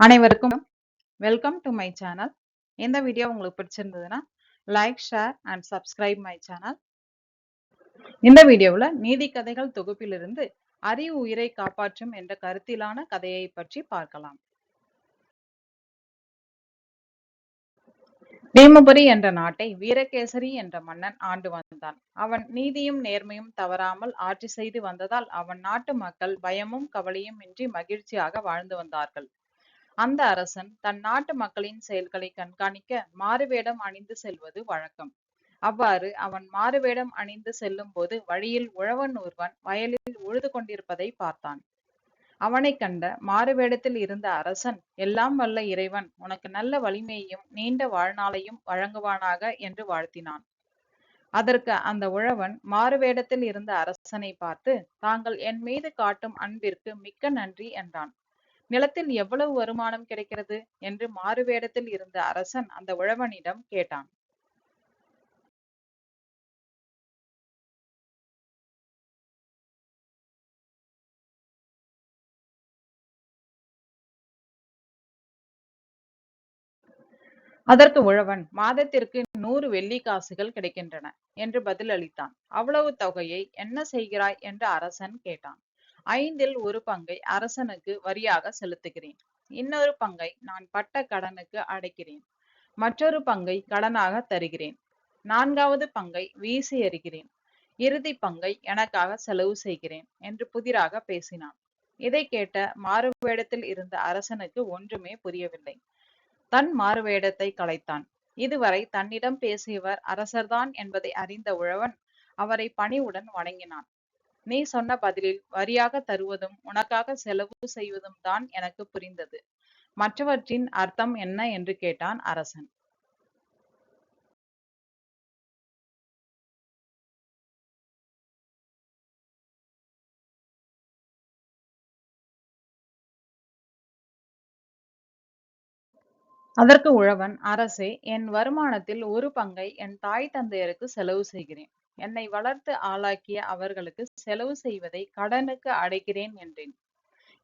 அனைவருக்கும் welcome to my channel இந்த video உங்களுக்கு பிடிச்சிருந்ததுன்னா like share and subscribe my channel இந்த வீடியோவில் நீதி கதைகள் தொகுப்பிலிருந்து அறிவு உயிரை காப்பாற்றும் என்ற கருத்திலான கதையை பற்றி பார்க்கலாம். பீமபுரி என்ற நாட்டை வீரகேசரி என்ற மன்னன் ஆண்டு வந்தான். அவன் நீதியும் நேர்மையும் தவறாமல் ஆட்சி செய்து வந்ததால் அவன் நாட்டு மக்கள் பயமும் கவலையும் இன்றி மகிழ்ச்சியாக வாழ்ந்து வந்தார்கள். அந்த அரசன் தன் நாட்டு மக்களின் செயல்களை கண்காணிக்க மாறுவேடம் அணிந்து செல்வது வழக்கம். அவ்வாறு அவன் மாறுவேடம் அணிந்து செல்லும் போது வழியில் உழவன் ஒருவன் வயலில் உழுது கொண்டிருப்பதை பார்த்தான். அவனை கண்ட மாறுவேடத்தில் இருந்த அரசன் எல்லாம் வல்ல இறைவன் உனக்கு நல்ல வலிமையையும் நீண்ட வாழ்நாளையும் வழங்குவானாக என்று வாழ்த்தினான். அதற்கு அந்த உழவன் மாறுவேடத்தில் இருந்த அரசனை பார்த்து தாங்கள் என் மீது காட்டும் அன்பிற்கு மிக்க நன்றி என்றான். நிலத்தில் எவ்வளவு வருமானம் கிடைக்கிறது? என்று மாறுவேடத்தில் இருந்த அரசன் அந்த உழவனிடம் கேட்டான். அதற்கு உழவன் மாதத்திற்கு நூறு வெள்ளி காசுகள் கிடைக்கின்றன என்று பதில் அளித்தான் அவ்வளவு தொகையை என்ன செய்கிறாய்? என்று அரசன் கேட்டான். ஐந்தில் ஒரு பங்கை அரசனுக்கு வரியாக செலுத்துகிறேன். இன்னொரு பங்கை நான் பட்ட கடனுக்கு அடைக்கிறேன். மற்றொரு பங்கை கடனாக தருகிறேன். நான்காவது பங்கை வீசி எறிகிறேன். இறுதி பங்கை எனக்காக செலவு செய்கிறேன் என்று புதிராக பேசினான். இதை கேட்ட மாறுவேடத்தில் இருந்த அரசனுக்கு ஒன்றுமே புரியவில்லை. தன் மாறுவேடத்தை கலைத்தான். இதுவரை தன்னிடம் பேசியவர் அரசர்தான் என்பதை அறிந்த உழவன் அவரை பணிவுடன் வணங்கினான். நீ சொன்ன பதிலில் வரியாக தருவதும் உனக்காக செலவு செய்வதும் தான் எனக்கு புரிந்தது. மற்றவற்றின் அர்த்தம் என்ன என்று கேட்டான் அரசன். அதற்கு உழவன் அரசே என் வருமானத்தில் ஒரு பங்கை என் தாய் தந்தையருக்கு செலவு செய்கிறேன். என்னை வளர்த்து ஆளாக்கிய அவர்களுக்கு செலவு செய்வதை கடனுக்கு அடைக்கிறேன் என்றேன்.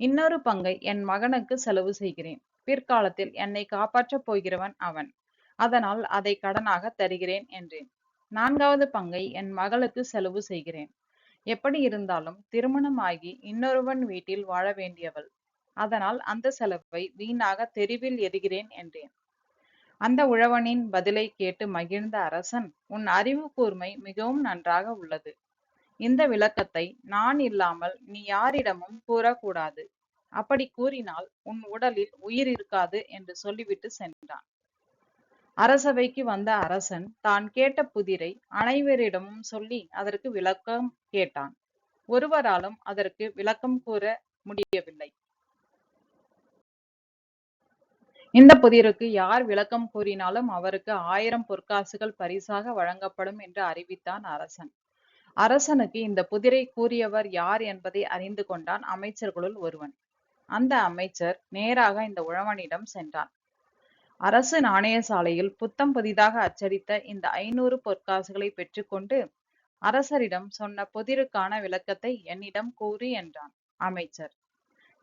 இன்னொரு பங்கை என் மகனுக்கு செலவு செய்கிறேன். பிற்காலத்தில் என்னை காப்பாற்றப் போகிறவன் அவன். அதனால் அதை கடனாக தருகிறேன் என்றேன். நான்காவது பங்கை என் மகளுக்கு செலவு செய்கிறேன். எப்படி இருந்தாலும் திருமணமாகி இன்னொருவன் வீட்டில் வாழ வேண்டியவள். அதனால் அந்த செலவை வீணாக தெருவில் எறிகிறேன் என்றேன். அந்த உழவனின் பதிலை கேட்டு மகிழ்ந்த அரசன் உன் அறிவு கூர்மை மிகவும் நன்றாக உள்ளது. இந்த விளக்கத்தை நான் இல்லாமல் நீ யாரிடமும் கூறக்கூடாது அப்படி கூறினால் உன் உடலில் உயிர் இருக்காது என்று சொல்லிவிட்டு சென்றான். அரசவைக்கு வந்த அரசன் தான் கேட்ட புதிரை அனைவரிடமும் சொல்லி அதற்கு விளக்கம் கேட்டான். ஒருவராலும் அதற்கு விளக்கம் கூற முடியவில்லை. இந்த புதிருக்கு யார் விளக்கம் கூறினாலும் அவருக்கு ஆயிரம் பொற்காசுகள் பரிசாக வழங்கப்படும் என்று அறிவித்தான் அரசன். அரசனுக்கு இந்த புதிரை கூறியவர் யார் என்பதை அறிந்து கொண்டான் அமைச்சர்களுள் ஒருவன். அந்த அமைச்சர் நேராக இந்த உழவனிடம் சென்றான். அரசு நாணய சாலையில் புத்தம் புதிதாக அச்சடித்த இந்த ஐநூறு பொற்காசுகளை பெற்றுக்கொண்டு அரசரிடம் சொன்ன புதிருக்கான விளக்கத்தை என்னிடம் கூறு என்றான் அமைச்சர்.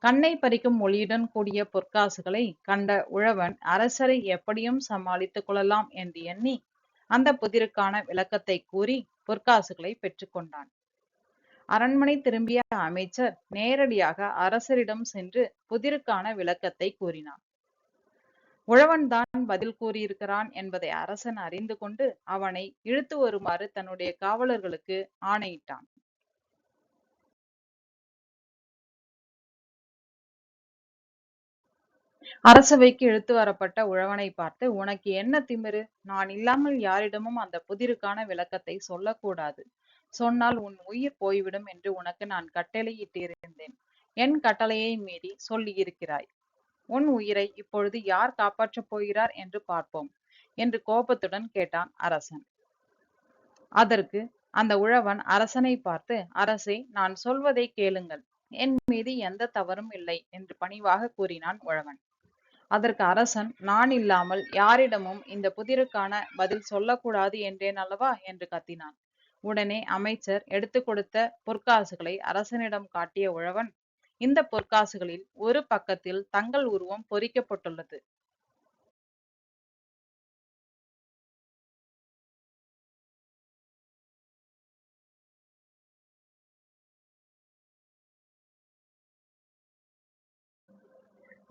கண்ணை பறிக்கும் ஒளியுடன் கூடிய பொற்காசுகளை கண்ட உழவன் அரசரை எப்படியும் சமாளித்துக் கொள்ளலாம் என்று எண்ணி அந்த புதிருக்கான விளக்கத்தை கூறி பொற்காசுகளை பெற்றுக்கொண்டான் அரண்மனை திரும்பிய அமைச்சர் நேரடியாக அரசரிடம் சென்று புதிருக்கான விளக்கத்தை கூறினான். உழவன் தான் பதில் கூறியிருக்கிறான் என்பதை அரசன் அறிந்து கொண்டு அவனை இழுத்து வருமாறு தன்னுடைய காவலர்களுக்கு ஆணையிட்டான். அரசவைக்கு இழுத்து வரப்பட்ட உழவனை பார்த்து உனக்கு என்ன திமிரு? நான் இல்லாமல் யாரிடமும் அந்த புதிருக்கான விளக்கத்தை சொல்லக்கூடாது. சொன்னால் உன் உயிர் போய்விடும் என்று உனக்கு நான் கட்டளையிட்டிருந்தேன். என் கட்டளையை மீறி சொல்லியிருக்கிறாய். உன் உயிரை இப்பொழுது யார் காப்பாற்றப் போகிறார் என்று பார்ப்போம் என்று கோபத்துடன் கேட்டான் அரசன். அதற்கு அந்த உழவன் அரசனை பார்த்து அரசே நான் சொல்வதை கேளுங்கள். என் மீது எந்த தவறும் இல்லை என்று பணிவாக கூறினான் உழவன். அதற்கு அரசன் நான் இல்லாமல் யாரிடமும் இந்த புதிருக்கான பதில் சொல்லக்கூடாது என்றேன் அல்லவா? என்று கத்தினான். உடனே அமைச்சர் எடுத்து கொடுத்த பொற்காசுகளை அரசனிடம் காட்டிய உழவன் இந்த பொற்காசுகளில் ஒரு பக்கத்தில் தங்கள் உருவம் பொறிக்கப்பட்டுள்ளது.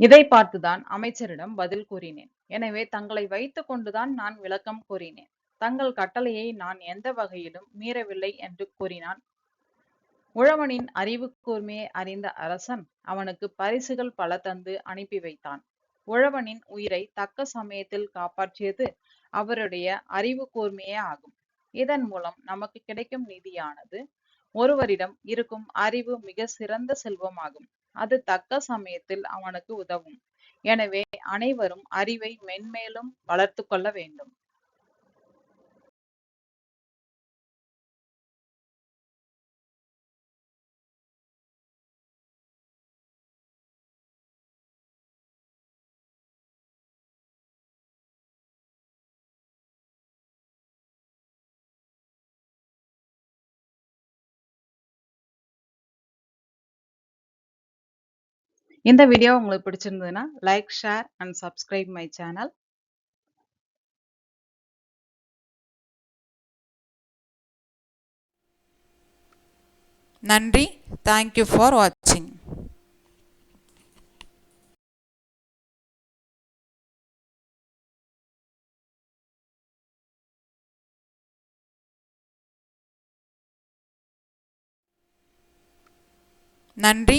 இதை பார்த்துதான் அமைச்சரிடம் பதில் கூறினேன். எனவே தங்களை வைத்துக் கொண்டுதான் நான் விளக்கம் கூறினேன். தங்கள் கட்டளையை நான் எந்த வகையிலும் மீறவில்லை என்று கூறினான். உழவனின் அறிவு கூர்மையை அறிந்த அரசன் அவனுக்கு பரிசுகள் பல தந்து அனுப்பி வைத்தான். உழவனின் உயிரை தக்க சமயத்தில் காப்பாற்றியது அவருடைய அறிவு கூர்மையே ஆகும். இதன் மூலம் நமக்கு கிடைக்கும் நிதியானது ஒருவரிடம் இருக்கும் அறிவு மிக சிறந்த செல்வமாகும். அது தக்க சமயத்தில் அவனுக்கு உதவும். எனவே அனைவரும் அறிவை மென்மேலும் வளர்த்து கொள்ள வேண்டும். இந்த வீடியோ உங்களுக்கு பிடிச்சிருந்ததுன்னா like share and subscribe my channel நன்றி. தேங்க்யூ ஃபார் வாட்சிங் நன்றி.